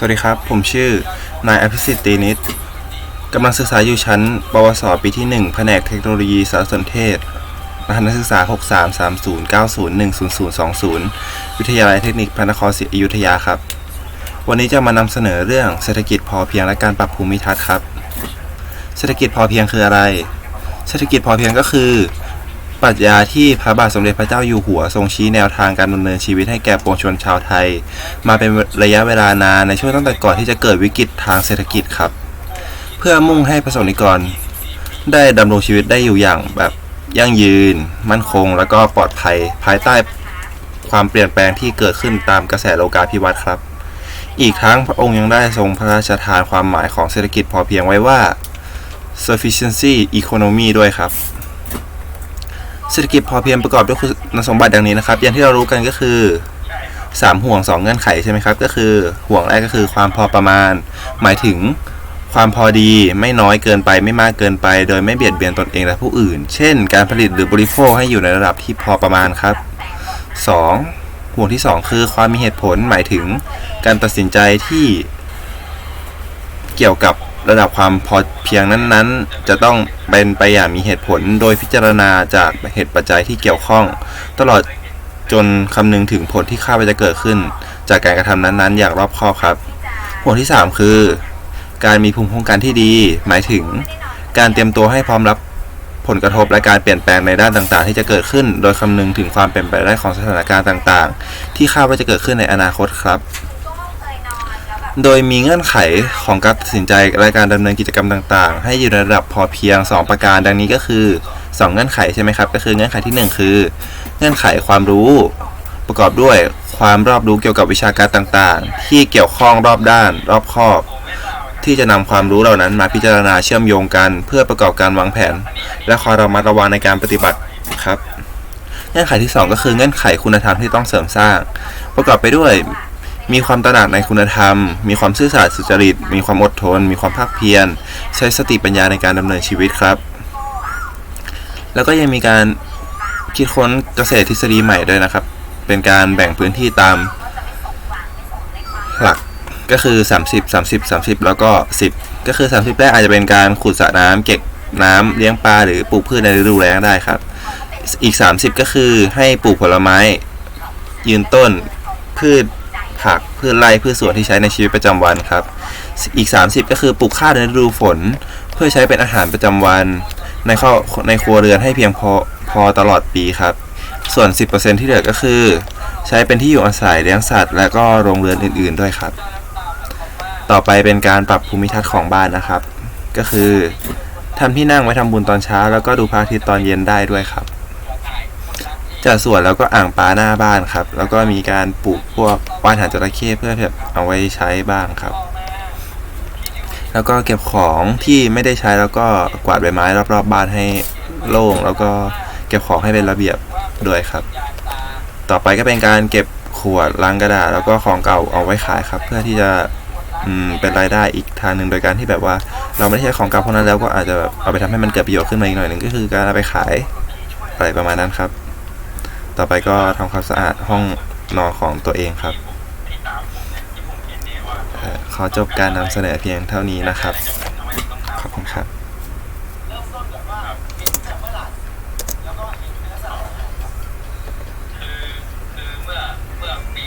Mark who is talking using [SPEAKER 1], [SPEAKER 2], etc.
[SPEAKER 1] สวัสดีครับ ผมชื่อ นายอภิสิทธิ์ตีนิตกำลังศึกษาอยู่ชั้น ปวส ปีที่ 1 แผนกเทคโนโลยีสารสนเทศรหัสนักศึกษา 6330901020 วิทยาลัยเทคนิคพระนครศรีอยุธยาครับ วันนี้จะมานำเสนอเรื่องเศรษฐกิจพอเพียงและการปรับภูมิทัศน์ครับ เศรษฐกิจพอเพียงคืออะไร เศรษฐกิจพอเพียงก็คือ ปรัชญาที่พระบาทสมเด็จพระเจ้าอยู่หัวทรงชี้แนวทางการดำเนินชีวิตให้แก่ปวงชนชาวไทย มาเป็นระยะเวลานานในช่วงตั้งแต่ก่อนที่จะเกิดวิกฤตทางเศรษฐกิจครับ เพื่อมุ่งให้ประสบนิกร ได้ดำรงชีวิตได้อยู่อย่างแบบยั่งยืน มั่นคง แล้วก็ปลอดภัยภายใต้ความเปลี่ยนแปลงที่เกิดขึ้นตามกระแสโลกาภิวัตน์ครับ อีกทั้งพระองค์ยังได้ทรงพระราชทานความหมายของเศรษฐกิจพอเพียงไว้ว่า sufficiency economy ด้วยครับ ศรษฐกิจพอเพียงประกอบด้วยคุณสมบัติดังนี้นะครับ อย่างที่เรารู้กันก็คือ 3 ห่วง 2 เงื่อนไขใช่ไหมครับ ก็คือห่วงแรกก็คือความพอประมาณ หมายถึงความพอดีไม่น้อยเกินไปไม่มากเกินไป โดยไม่เบียดเบียนตนเองและผู้อื่น เช่น การผลิตหรือบริโภคให้อยู่ในระดับที่พอประมาณครับ 2. ห่วงที่ 2 คือความมีเหตุผลหมายถึงการตัดสินใจที่เกี่ยวกับ ระดับความพอเพียงนั้นๆ จะต้องเป็นไปอย่างมีเหตุผลโดยพิจารณาจากเหตุปัจจัยที่เกี่ยวข้อง ตลอดจนคำนึงถึงผลที่คาดว่าจะเกิดขึ้น จากการกระทำนั้นๆ อย่างรอบคอบครับห่วที่ 3 คือ การมีภูมิคุ้มกันที่ดี หมายถึง การเตรียมตัวให้พร้อมรับผลกระทบและการเปลี่ยนแปลงในด้านต่างๆ ที่จะเกิดขึ้น โดยคำนึงถึงความเป็นไปได้ของสถานการณ์ต่างๆ ที่คาดว่าจะเกิดขึ้นในอนาคตครับ โดยมีเงื่อนไขของการตัดสินใจและการดำเนินกิจกรรมต่างๆ ให้อยู่ในระดับพอเพียง 2 ประการ ดังนี้ก็คือ 2 เงื่อนไขใช่ไหมครับ ก็คือเงื่อนไขที่ 1 คือ เงื่อนไขความรู้ประกอบด้วยความรอบรู้เกี่ยวกับวิชาการต่างๆ ที่เกี่ยวข้องรอบด้าน รอบคอบ ที่จะนำความรู้เหล่านั้นมาพิจารณาเชื่อมโยงกัน เพื่อประกอบการวางแผน และคอยระมัดระวังในการปฏิบัติครับ เงื่อนไขที่ 2 ก็คือเงื่อนไขคุณธรรมที่ต้องเสริมสร้าง ประกอบไปด้วย มีความตระหนักในคุณธรรม มีความซื่อสัตย์สุจริต มีความอดทน มีความภาคเพียร ใช้สติปัญญาในการดำเนินชีวิตครับ แล้วก็ยังมีการคิดค้นเกษตรทฤษฎีใหม่ด้วยนะครับ เป็นการแบ่งพื้นที่ตามหลักก็คือ 30 30 30 แล้วก็ 10 ก็คือ 30 แรกอาจจะเป็นการขุดสระน้ำเก็บน้ำเลี้ยงปลาหรือปลูกพืชในฤดูแล้งได้ครับ อีก 30 ก็คือให้ปลูกผลไม้ ยืนต้นพืช ผักพืชไร่พืชสวนที่ใช้ในชีวิตประจำวันครับ อีก 30 ก็คือปลูกข้าวในฤดูฝน เพื่อใช้เป็นอาหารประจำวัน ในข้อในครัวเรือนให้เพียงพอพอตลอดปีครับ ส่วน 10%ที่เหลือก็คือ ใช้เป็นที่อยู่อาศัยเลี้ยงสัตว์ และก็โรงเรือนอื่น ๆด้วยครับ ต่อไปเป็นการปรับภูมิทัศน์ของบ้านนะครับ ก็คือทำที่นั่งไว้ทำบุญตอนเช้า แล้วก็ดูพระอาทิตย์ตอนเย็นได้ด้วยครับ จัดสวนแล้วก็อ่างปลาหน้าบ้านครับ แล้วก็มีการปลูกพวกว่านหางจระเข้เพื่อแบบเอาไว้ใช้บ้างครับ แล้วก็เก็บของที่ไม่ได้ใช้แล้วก็กวาดใบไม้รอบๆบบ้านให้โล่ง แล้วก็เก็บของให้เป็นระเบียบด้วยครับ ต่อไปก็เป็นการเก็บขวดลังกระดาษแล้วก็ของเก่าเอาไว้ขายครับ เพื่อที่จะเป็นรายได้อีกทางหนึ่งโดยการที่แบบว่า เราไม่ได้ใช้ของเก่าพวกนั้นแล้วก็อาจจะแบบเอาไปทำให้มันเกิดประโยชน์ขึ้นมาอีกหน่อยหนึ่งก็คือการเอาไปขายอะไรประมาณนั้นครับ ต่อไปก็ทำความสะอาดห้องนอนของตัวเองครับขอจบการนำเสนอเพียงเท่านี้นะครับ ขอบคุณครับ